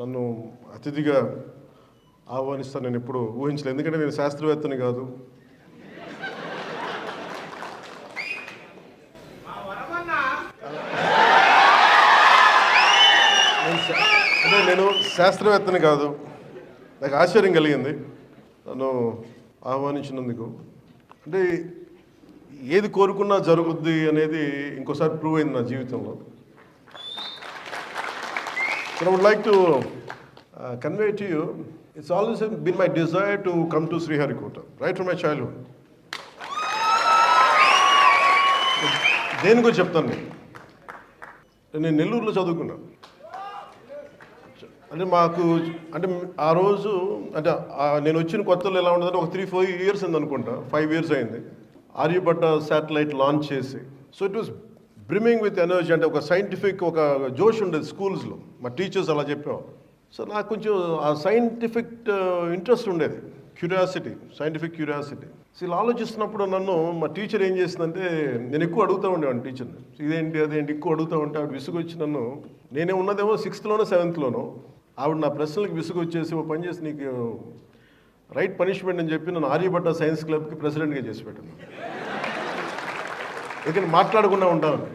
నన్ను అతిథిగా ఆహ్వానిస్తాను నేను ఎప్పుడు ఊహించలేదు. ఎందుకంటే నేను శాస్త్రవేత్తని కాదు. నేను శా- అంటే నేను శాస్త్రవేత్తని కాదు. నాకు ఆశ్చర్యం కలిగింది. నన్ను ఆహ్వానించినందుకు. అంటే ఏది కోరుకున్నా జరుగుద్ది అనేది ఇంకోసారి ప్రూవ్ అయింది నా జీవితంలో. But I would like to uh, convey to you, it's always been my desire to come to Sriharikota, right from my childhood. దేని గురించి చెప్తాను నేను? నేను నెల్లూరులో చదువుకున్నాను అంటే మాకు అంటే ఆ రోజు అంటే నేను వచ్చిన కొత్తలో ఎలా ఉండదంటే ఒక త్రీ ఫోర్ ఇయర్స్ ఉంది అనుకుంటా ఫైవ్ ఇయర్స్ అయింది. ఆర్యభట్ట శాటిలైట్ లాంచ్ చేసి. So it was brimming with energy అంటే ఒక సైంటిఫిక్ ఒక జోష్ ఉండేది స్కూల్స్లో. మా టీచర్స్ అలా చెప్పేవారు. సో నాకు కొంచెం ఆ సైంటిఫిక్ ఇంట్రెస్ట్ ఉండేది. Curiosity scientific curiosity. సో ఇలా ఆలోచిస్తున్నప్పుడు నన్ను మా టీచర్ ఏం చేసిందంటే నేను ఎక్కువ అడుగుతూ ఉండేవాడిని టీచర్ని. ఇదేంటి అదేంటి? ఎక్కువ అడుగుతూ ఉంటే ఆవిడ విసుగొచ్చి నన్ను నేనే ఉన్నదేమో సిక్స్త్లోనో సెవెంత్లోనో. ఆవిడ నా ప్రశ్నలకు విసుగొచ్చేసి ఓ పని చేసి నీకు రైట్ పనిష్మెంట్ అని చెప్పి నన్ను ఆర్యభట్ట సైన్స్ క్లబ్కి ప్రెసిడెంట్గా చేసి పెట్టాను ఎందుకంటే మాట్లాడకుండా ఉంటాను.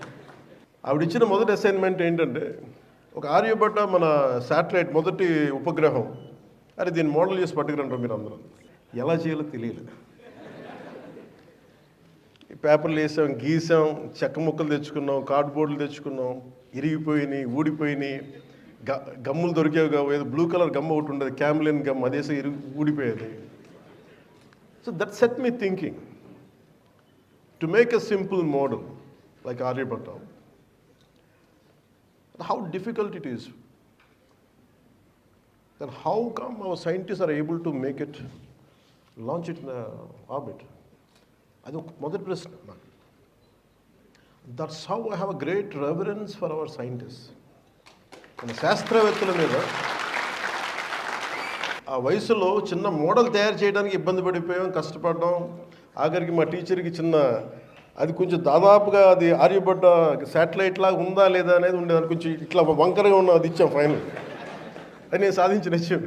ఆవిడ ఇచ్చిన మొదటి అసైన్మెంట్ ఏంటంటే ఒక ఆర్యభట్ట మన శాటిలైట్ మొదటి ఉపగ్రహం. అరే దీన్ని మోడల్ చేసి పట్టుకురంటారు మీరు అందరూ. ఎలా చేయాలో తెలియలేదు ఈ పేపర్లు వేసాం గీసాం చెక్క ముక్కలు తెచ్చుకున్నాం కార్డ్బోర్డులు తెచ్చుకున్నాం. ఇరిగిపోయినాయి ఊడిపోయినాయి. గ గమ్ములు దొరికేవి కావు. ఏదో బ్లూ కలర్ గమ్ ఒకటి ఉండేది క్యామ్లిన్ గమ్ అదేసే ఇరిగి ఊడిపోయేది. So that set me thinking to make a simple model like Aryabhatta, how difficult it is. Then how come our scientists are able to make it, launch it in the orbit? అది ఒక మొదటి ప్రశ్న నాకు that's how I have a great reverence for our scientist మన శాస్త్రవేత్తల మీద ఆ వయసులో చిన్న మోడల్ తయారు చేయడానికి ఇబ్బంది పడిపోయాం కష్టపడ్డాం ఆఖరికి మా టీచర్కి చిన్న అది కొంచెం దాదాపుగా అది ఆర్యబడ్డ శాటిలైట్ లాగా ఉందా లేదా అనేది ఉండేది. అది కొంచెం ఇట్లా వంకరగా ఉన్న అది ఇచ్చాం ఫైనల్. అది నేను సాధించిన విషయం